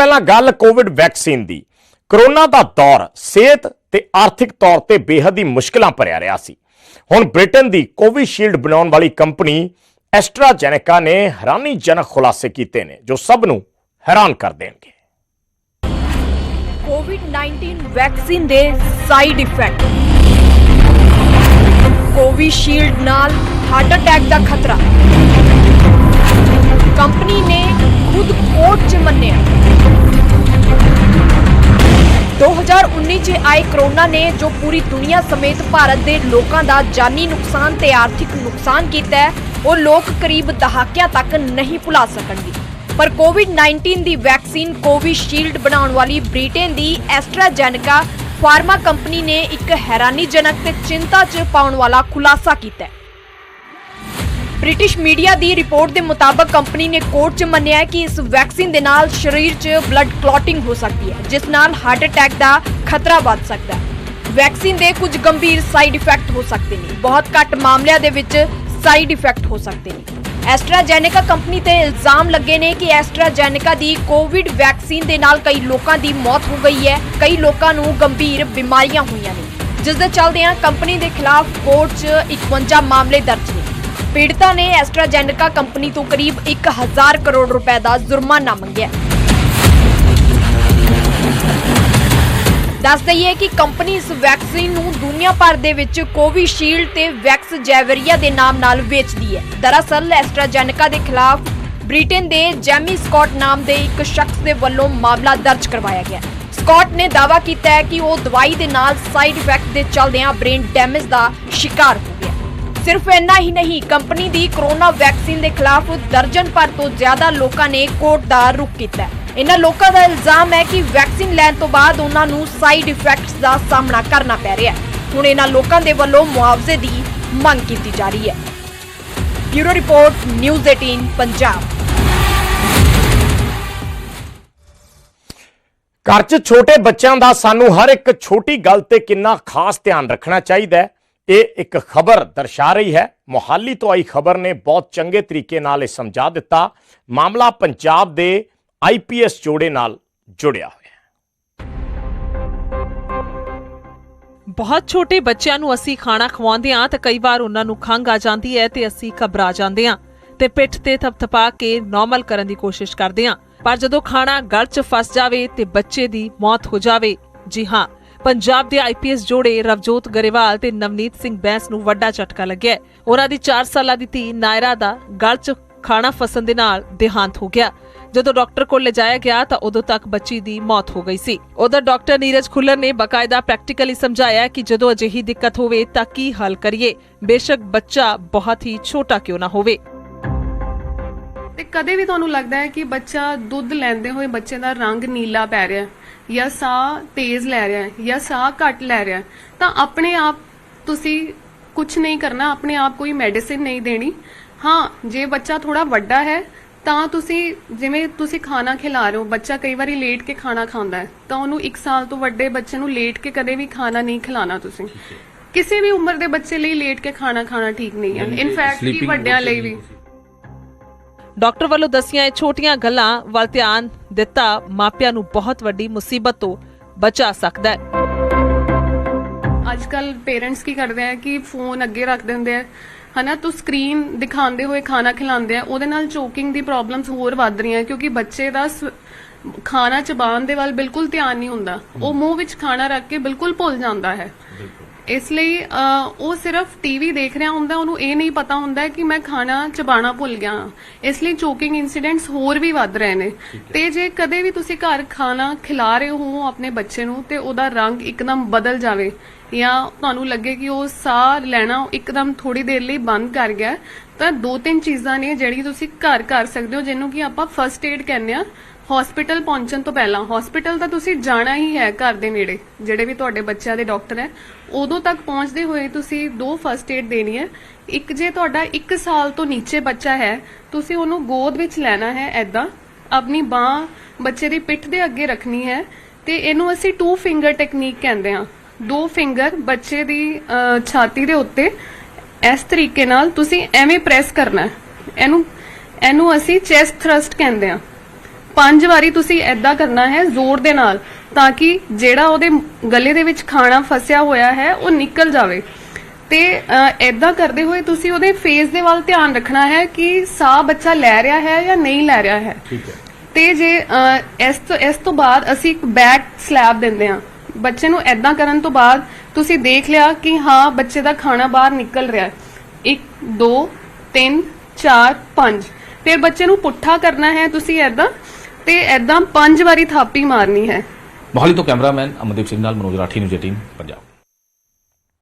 ਪਹਿਲਾਂ ਗੱਲ Covid vaccine ਦੀ। ਕਰੋਨਾ ਦਾ ਦੌਰ ਸਿਹਤ ਤੇ ਆਰਥਿਕ ਤੌਰ ਤੇ ਬੇਹੱਦ ਹੀ ਮੁਸ਼ਕਲਾਂ ਭਰਿਆ ਰਿਹਾ ਸੀ। ਹੁਣ ਬ੍ਰਿਟਨ ਦੀ ਕੋਵਿਸ਼ੀਲਡ ਬਣਾਉਣ ਵਾਲੀ ਕੰਪਨੀ ਐਸਟਰਾਜੈਨੇਕਾ ਨੇ ਹੈਰਾਨੀਜਨਕ ਖੁਲਾਸੇ ਕੀਤੇ ਨੇ, ਜੋ ਸਭ ਨੂੰ ਹੈਰਾਨ ਕਰ ਦੇਣਗੇ। ਕੋਵਿਡ-19 ਵੈਕਸੀਨ ਦੇ ਸਾਈਡ ਇਫੈਕਟ। ਕੋਵਿਸ਼ੀਲਡ ਨਾਲ ਹਾਰਟ ਅਟੈਕ ਦਾ ਖਤਰਾ। ਕੰਪਨੀ ਨੇ ਖੁਦ ਕੋਰਟ 'ਚ ਮੰਨਿਆ। 2019 'ਚ ਆਏ ਕਰੋਨਾ ਨੇ ਜੋ ਪੂਰੀ ਦੁਨੀਆ ਸਮੇਤ ਭਾਰਤ ਦੇ ਲੋਕਾਂ ਦਾ ਜਾਨੀ ਨੁਕਸਾਨ ਤੇ ਆਰਥਿਕ ਨੁਕਸਾਨ ਕੀਤਾ ਹੈ, ਉਹ ਲੋਕ ਕਰੀਬ ਦਹਾਕਿਆਂ ਤੱਕ ਨਹੀਂ ਭੁਲਾ ਸਕਣਗੇ। ਪਰ ਕੋਵਿਡ-19 ਦੀ ਵੈਕਸੀਨ ਕੋਵਿਸ਼ੀਲਡ ਬਣਾਉਣ ਵਾਲੀ ਬ੍ਰਿਟੇਨ ਦੀ ਐਸਟਰਾਜੈਨੇਕਾ ਫਾਰਮਾ ਕੰਪਨੀ ਨੇ ਇੱਕ ਹੈਰਾਨੀਜਨਕ ਤੇ ਚਿੰਤਾ 'ਚ ਪਾਉਣ ਵਾਲਾ ਖੁਲਾਸਾ ਕੀਤਾ ਹੈ। ਬ੍ਰਿਟਿਸ਼ ਮੀਡੀਆ ਦੀ ਰਿਪੋਰਟ ਦੇ ਮੁਤਾਬਕ ਕੰਪਨੀ ਨੇ ਕੋਰਟ 'ਚ ਮੰਨਿਆ ਕਿ ਇਸ ਵੈਕਸੀਨ ਦੇ ਨਾਲ ਸਰੀਰ 'ਚ ਬਲੱਡ ਕਲੌਟਿੰਗ ਹੋ ਸਕਦੀ ਹੈ, ਜਿਸ ਨਾਲ ਹਾਰਟ ਅਟੈਕ ਦਾ ਖਤਰਾ ਵੱਧ ਸਕਦਾ ਹੈ। ਵੈਕਸੀਨ ਦੇ ਕੁਝ ਗੰਭੀਰ ਸਾਈਡ ਇਫੈਕਟ ਹੋ ਸਕਦੇ ਨੇ, ਬਹੁਤ ਘੱਟ ਮਾਮਲਿਆਂ ਦੇ ਵਿੱਚ ਸਾਈਡ ਇਫੈਕਟ ਹੋ ਸਕਦੇ ਨੇ। ਐਸਟਰਾਜੈਨੇਕਾ ਕੰਪਨੀ ਤੇ ਇਲਜ਼ਾਮ ਲੱਗੇ ਨੇ ਕਿ ਐਸਟਰਾਜੈਨਿਕਾ ਦੀ ਕੋਵਿਡ ਵੈਕਸੀਨ ਦੇ ਨਾਲ ਕਈ ਲੋਕਾਂ ਦੀ ਮੌਤ ਹੋ ਗਈ ਹੈ, ਕਈ ਲੋਕਾਂ ਨੂੰ ਗੰਭੀਰ ਬਿਮਾਰੀਆਂ ਹੋਈਆਂ ਨੇ। ਜਿਸ ਦੇ ਚੱਲਦਿਆਂ ਕੰਪਨੀ ਦੇ ਖਿਲਾਫ ਕੋਰਟ 'ਚ 51 ਮਾਮਲੇ ਦਰਜ ਨੇ। ਪੀੜਤਾ ਨੇ ਐਸਟਰਾਜੈਨੇਕਾ ਕੰਪਨੀ ਤੋਂ ਕਰੀਬ 1000 ਕਰੋੜ ਰੁਪਏ ਦਾ ਜੁਰਮਾਨਾ ਮੰਗਿਆ ਦੱਸ ਦਈਏ ਕਿ ਕੰਪਨੀ ਇਸ ਵੈਕਸੀਨ ਨੂੰ ਦੁਨੀਆ ਭਰ ਦੇ ਵਿੱਚ ਕੋਵਿਸ਼ੀਲਡ ਤੇ ਵੈਕਸ ਜੈਵਰੀਆ ਦੇ ਨਾਮ ਨਾਲ ਵੇਚਦੀ ਹੈ। ਦਰਅਸਲ, ਐਸਟਰਾਜੈਨੇਕਾ ਦੇ ਖਿਲਾਫ ਬ੍ਰਿਟੇਨ ਦੇ ਜੈਮੀ ਸਕਾਟ ਨਾਮ ਦੇ ਇੱਕ ਸ਼ਖਸ ਦੇ ਵੱਲੋਂ ਮਾਮਲਾ ਦਰਜ ਕਰਵਾਇਆ ਗਿਆ ਸਕਾਟ ਨੇ ਦਾਅਵਾ ਕੀਤਾ ਹੈ ਕਿ ਉਹ ਦਵਾਈ ਦੇ ਨਾਲ ਸਾਈਡ ਇਫੈਕਟ ਦੇ ਚੱਲਦਿਆਂ ਬ੍ਰੇਨ ਡੈਮੇਜ ਦਾ ਸ਼ਿਕਾਰ ਹੋ ਸਿਰਫ ਇੰਨਾ ਹੀ ਨਹੀਂ, ਕੰਪਨੀ ਦੀ ਕਰੋਨਾ ਵੈਕਸੀਨ ਦੇ ਖਿਲਾਫ ਦਰਜਨ ਭਰ ਤੋਂ ਜ਼ਿਆਦਾ ਲੋਕਾਂ ਨੇ ਕੋਰਟ ਦਾ ਰੁਖ ਕੀਤਾ ਹੈ। ਇਹਨਾਂ ਲੋਕਾਂ ਦਾ ਇਲਜ਼ਾਮ ਹੈ ਕਿ ਵੈਕਸੀਨ ਲੈਣ ਤੋਂ ਬਾਅਦ ਉਹਨਾਂ ਨੂੰ ਸਾਈਡ ਇਫੈਕਟਸ ਦਾ ਸਾਹਮਣਾ ਕਰਨਾ ਪੈ ਰਿਹਾ ਹੈ। ਹੁਣ ਇਹਨਾਂ ਲੋਕਾਂ ਦੇ ਵੱਲੋਂ ਮੁਆਵਜ਼ੇ ਦੀ ਮੰਗ ਕੀਤੀ ਜਾ ਰਹੀ ਹੈ। Bureau report, news 18 Punjab. ਘਰ 'ਚ ਛੋਟੇ ਬੱਚਿਆਂ ਦਾ ਸਾਨੂੰ ਹਰ ਇੱਕ ਛੋਟੀ ਗੱਲ ਤੇ ਕਿੰਨਾ ਖਾਸ ਧਿਆਨ ਰੱਖਣਾ ਚਾਹੀਦਾ ਹੈ। ਇਹ ਇੱਕ ਖਬਰ ਦਰਸਾ ਰਹੀ ਹੈ। ਮੁਹਾਲੀ ਤੋਂ ਆਈ ਖਬਰ ਨੇ ਬਹੁਤ ਚੰਗੇ ਤਰੀਕੇ ਨਾਲ ਇਹ ਸਮਝਾ ਦਿੱਤਾ। ਮਾਮਲਾ ਪੰਜਾਬ ਦੇ ਆਈਪੀਐਸ ਜੋੜੇ ਨਾਲ ਜੁੜਿਆ ਹੋਇਆ ਹੈ। ਬਹੁਤ ਛੋਟੇ ਬੱਚਿਆਂ ਨੂੰ ਅਸੀਂ ਖਾਣਾ ਖਵਾਉਂਦੇ ਹਾਂ ਤਾਂ ਕਈ ਵਾਰ ਉਹਨਾਂ ਨੂੰ ਖੰਘ ਆ ਜਾਂਦੀ ਹੈ ਤੇ ਅਸੀਂ ਘਬਰਾ ਜਾਂਦੇ ਹਾਂ ਤੇ ਪਿੱਠ ਤੇ ਥਪਥਪਾ ਕੇ ਨਾਰਮਲ ਕਰਨ ਦੀ ਕੋਸ਼ਿਸ਼ ਕਰਦੇ ਹਾਂ। ਪਰ ਜਦੋਂ ਖਾਣਾ ਗਲ 'ਚ ਫਸ ਜਾਵੇ ਤੇ ਬੱਚੇ ਦੀ ਮੌਤ ਹੋ ਜਾਵੇ, ਜੀ ਹਾਂ। ਪੰਜਾਬ ਦੇ ਆਈਪੀਐਸ ਜੋੜੇ ਰਵਜੋਤ ਗਰੇਵਾਲ ਤੇ ਨਵਨੀਤ ਸਿੰਘ ਬੈਂਸ ਨੂੰ ਵੱਡਾ ਝਟਕਾ ਲੱਗਿਆ। ਹੈ। ਉਹਨਾਂ ਦੀ 4 ਸਾਲਾਂ ਦੀ ਧੀ ਨਾਇਰਾ ਦਾ ਗਲ 'ਚ ਖਾਣਾ ਫਸਣ ਦੇ ਨਾਲ ਦੇਹਾਂਤ ਹੋ ਗਿਆ। ਜਦੋਂ ਡਾਕਟਰ ਕੋਲ ਲਿਜਾਇਆ ਗਿਆ ਤਾਂ ਉਦੋਂ ਤੱਕ ਬੱਚੀ ਦੀ ਮੌਤ ਹੋ ਗਈ ਸੀ। ਉਧਰ ਡਾਕਟਰ ਨੀਰਜ ਖੁੱਲਰ ਨੇ ਬਕਾਇਦਾ ਪ੍ਰੈਕਟੀਕਲੀ ਸਮਝਾਇਆ ਕਿ ਜਦੋਂ ਅਜਿਹੀ ਦਿੱਕਤ ਹੋਵੇ ਤਾਂ ਕੀ ਹੱਲ ਕਰੀਏ? ਬੇਸ਼ੱਕ ਬੱਚਾ ਬਹੁਤ ਹੀ ਛੋਟਾ ਕਿਉਂ ਨਾ ਹੋਵੇ। ਤੇ ਕਦੇ ਵੀ ਤੁਹਾਨੂੰ ਲੱਗਦਾ ਹੈ ਕਿ ਬੱਚਾ ਦੁੱਧ ਲੈਂਦੇ ਹੋਏ ਬੱਚੇ ਦਾ ਰੰਗ ਨੀਲਾ ਪੈ ਰਿਹਾ ਹੈ ਜਾਂ ਸਾਹ ਤੇਜ਼ ਲੈ ਰਿਹਾ ਹੈ ਜਾਂ ਸਾਹ ਘੱਟ ਲੈ ਰਿਹਾ ਤਾਂ ਆਪਣੇ ਆਪ ਤੁਸੀਂ ਕੁਝ ਨਹੀਂ ਕਰਨਾ ਆਪਣੇ ਆਪ ਕੋਈ ਮੈਡੀਸਿਨ ਨਹੀਂ ਦੇਣੀ। ਹਾਂ ਜੇ ਬੱਚਾ ਥੋੜਾ ਵੱਡਾ ਹੈ ਤਾਂ ਤੁਸੀਂ ਜਿਵੇਂ ਤੁਸੀਂ ਖਾਣਾ ਖਿਲਾ ਰਹੇ ਹੋ ਬੱਚਾ ਕਈ ਵਾਰੀ ਲੇਟ ਕੇ ਖਾਣਾ ਖਾਂਦਾ ਹੈ ਤਾਂ ਉਹਨੂੰ 1 ਸਾਲ ਤੋਂ ਵੱਡੇ ਬੱਚੇ ਨੂੰ ਲੇਟ ਕੇ ਕਦੇ ਵੀ ਖਾਣਾ ਨਹੀਂ ਖਿਲਾਣਾ ਤੁਸੀਂ। ਕਿਸੇ ਵੀ ਉਮਰ ਦੇ ਬੱਚੇ ਲਈ ਲੇਟ ਕੇ ਖਾਣਾ ਖਾਣਾ ਠੀਕ ਨਹੀਂ ਹੈ। ਇਨਫੈਕਟ ਕਿ ਵੱਡਿਆਂ ਲਈ ਵੀ। ਡਾਕਟਰ ਵੱਲੋਂ ਦੱਸੀਆਂ ਇਹ ਛੋਟੀਆਂ ਗੱਲਾਂ ਵੱਲ ਧਿਆਨ ਦਿੱਤਾ ਮਾਪਿਆਂ ਨੂੰ ਬਹੁਤ ਵੱਡੀ ਮੁਸੀਬਤ ਤੋਂ ਬਚਾ ਸਕਦਾ ਹੈ। ਅੱਜ ਕੱਲ ਪੇਰੈਂਟਸ ਕੀ ਕਰਦੇ ਆ ਕਿ ਫੋਨ ਅੱਗੇ ਰੱਖ ਦਿੰਦੇ ਆ। ਹਨਾ, ਤੂੰ ਸਕਰੀਨ ਦਿਖਾਉਂਦੇ ਹੋਏ ਖਾਣਾ ਖਿਲਾਉਂਦੇ ਆ, ਉਹਦੇ ਨਾਲ ਚੋਕਿੰਗ ਦੀ ਪ੍ਰੋਬਲਮਸ ਹੋਰ ਵੱਧ ਰਹੀਆਂ, ਕਿਉਂਕਿ ਬੱਚੇ ਦਾ ਸ- ਖਾਣਾ ਚਬਾਉਣ ਦੇ ਵੱਲ ਬਿਲਕੁਲ ਧਿਆਨ ਨਹੀਂ ਹੁੰਦਾ। ਉਹ ਮੂੰਹ ਵਿੱਚ ਖਾਣਾ ਰੱਖ ਕੇ ਬਿਲਕੁਲ ਭੁੱਲ ਜਾਂਦਾ ਹੈ। ਇਸ ਲਈ ਉਹ ਸਿਰਫ ਟੀਵੀ ਦੇਖ ਰਿਹਾ ਹੁੰਦਾ ਉਹਨੂੰ ਇਹ ਨਹੀਂ ਪਤਾ ਹੁੰਦਾ ਕਿ ਮੈਂ ਖਾਣਾ ਚਬਾਣਾ ਭੁੱਲ ਗਿਆ। ਇਸ ਲਈ ਚੋਕਿੰਗ ਇਨਸੀਡੈਂਟਸ ਹੋਰ ਵੀ ਵੱਧ ਰਹੇ ਨੇ। ਤੇ ਜੇ ਕਦੇ ਵੀ ਤੁਸੀਂ ਘਰ ਖਾਣਾ ਖਿਲਾ ਰਹੇ ਹੋ ਆਪਣੇ ਬੱਚੇ ਨੂੰ ਤੇ ਉਹਦਾ ਰੰਗ ਇੱਕਦਮ ਬਦਲ ਜਾਵੇ ਜਾਂ ਤੁਹਾਨੂੰ ਲੱਗੇ ਕਿ ਉਹ ਸਾਹ ਲੈਣਾ ਇੱਕਦਮ ਥੋੜੀ ਦੇਰ ਲਈ ਬੰਦ ਕਰ ਗਿਆ ਤਾਂ ਦੋ ਤਿੰਨ ਚੀਜ਼ਾਂ ਨੇ ਜਿਹੜੀ ਤੁਸੀਂ ਘਰ ਕਰ ਸਕਦੇ ਹੋ ਜਿਹਨੂੰ ਕਿ ਆਪਾਂ ਫਰਸਟ ਏਡ ਕਹਿੰਦੇ ਆ ਹਸਪੀਟਲ ਪਹੁੰਚਣ ਤੋਂ ਪਹਿਲਾਂ ਹਸਪੀਟਲ ਤਾਂ ਤੁਸੀਂ ਜਾਣਾ ਹੀ ਹੈ ਘਰ ਦੇ ਨੇੜੇ, ਜਿਹੜੇ ਵੀ ਤੁਹਾਡੇ ਬੱਚਿਆਂ ਦੇ ਡਾਕਟਰ ਹੈ, ਉਦੋਂ ਤੱਕ ਪਹੁੰਚਦੇ ਹੋਏ ਤੁਸੀਂ ਦੋ ਫਰਸਟ ਏਡ ਦੇਣੀ ਹੈ। ਇੱਕ ਜੇ ਤੁਹਾਡਾ 1 ਸਾਲ ਤੋਂ ਨੀਚੇ ਬੱਚਾ ਹੈ, ਤੁਸੀਂ ਉਹਨੂੰ ਗੋਦ ਵਿੱਚ ਲੈਣਾ ਹੈ ਐਦਾਂ ਆਪਣੀ ਬਾਹ ਬੱਚੇ ਦੀ ਪਿੱਠ ਦੇ ਅੱਗੇ ਰੱਖਣੀ ਹੈ ਤੇ ਇਹਨੂੰ ਅਸੀਂ ਟੂ ਫਿੰਗਰ ਟੈਕਨੀਕ ਕਹਿੰਦੇ ਹਾਂ। ਦੋ ਫਿੰਗਰ ਬੱਚੇ ਦੀ ਛਾਤੀ ਦੇ ਉੱਤੇ, ਇਸ ਤਰੀਕੇ ਨਾਲ ਤੁਸੀਂ ਐਵੇਂ ਪ੍ਰੈਸ ਕਰਨਾ ਹੈ। ਇਹਨੂੰ ਇਹਨੂੰ ਅਸੀਂ ਚੈਸਟ ਥਰਸਟ ਕਹਿੰਦੇ ਹਾਂ। ਪੰਜ ਵਾਰੀ ਤੁਸੀਂ ਐਦਾਂ ਕਰਨਾ ਹੈ ਜ਼ੋਰ ਦੇ ਨਾਲ ਤਾਂ ਕਿ ਜਿਹੜਾ ਉਹਦੇ ਗਲੇ ਦੇ ਵਿੱਚ ਖਾਣਾ ਫਸਿਆ ਹੋਇਆ ਹੈ ਉਹ ਨਿਕਲ ਜਾਵੇ। ਤੇ ਐਦਾਂ ਕਰਦੇ ਹੋਏ ਤੁਸੀਂ ਉਹਦੇ ਫੇਸ ਦੇ ਵੱਲ ਧਿਆਨ ਰੱਖਣਾ ਹੈ ਕਿ ਸਾਹ ਬੱਚਾ ਲੈ ਰਿਹਾ ਹੈ ਜਾਂ ਨਹੀਂ ਲੈ ਰਿਹਾ ਹੈ। ਠੀਕ ਹੈ। ਤੇ ਜੇ ਇਸ ਤੋਂ ਇਸ ਤੋਂ ਬਾਅਦ ਅਸੀਂ ਇੱਕ ਬੈਕ ਸਲੈਬ ਦਿੰਦੇ ਹਾਂ। ਬੱਚੇ ਨੂੰ ਐਦਾਂ ਕਰਨ ਤੋਂ ਬਾਅਦ ਤੁਸੀਂ ਦੇਖ ਲਿਆ ਕਿ ਹਾਂ ਬੱਚੇ ਦਾ ਖਾਣਾ ਬਾਹਰ ਨਿਕਲ ਰਿਹਾ ਹੈ। 1 2 3 4 5 ਫਿਰ ਬੱਚੇ ਨੂੰ ਪੁੱਠਾ ਕਰਨਾ ਹੈ ਤੁਸੀਂ ਐਦਾਂ ਤੇ ਐਦਾਂ ਪੰਜ ਵਾਰੀ ਥਾਪੀ ਮਾਰਨੀ ਹੈ। ਮੋਹਾਲੀ ਤੋਂ ਕੈਮਰਾਮੈਨ ਅਮਨਦੀਪ ਸਿੰਘ ਨਾਲ ਮਨੋਜ ਰਾਠੀ, ਨਿਊਜ਼ 18 ਪੰਜਾਬ।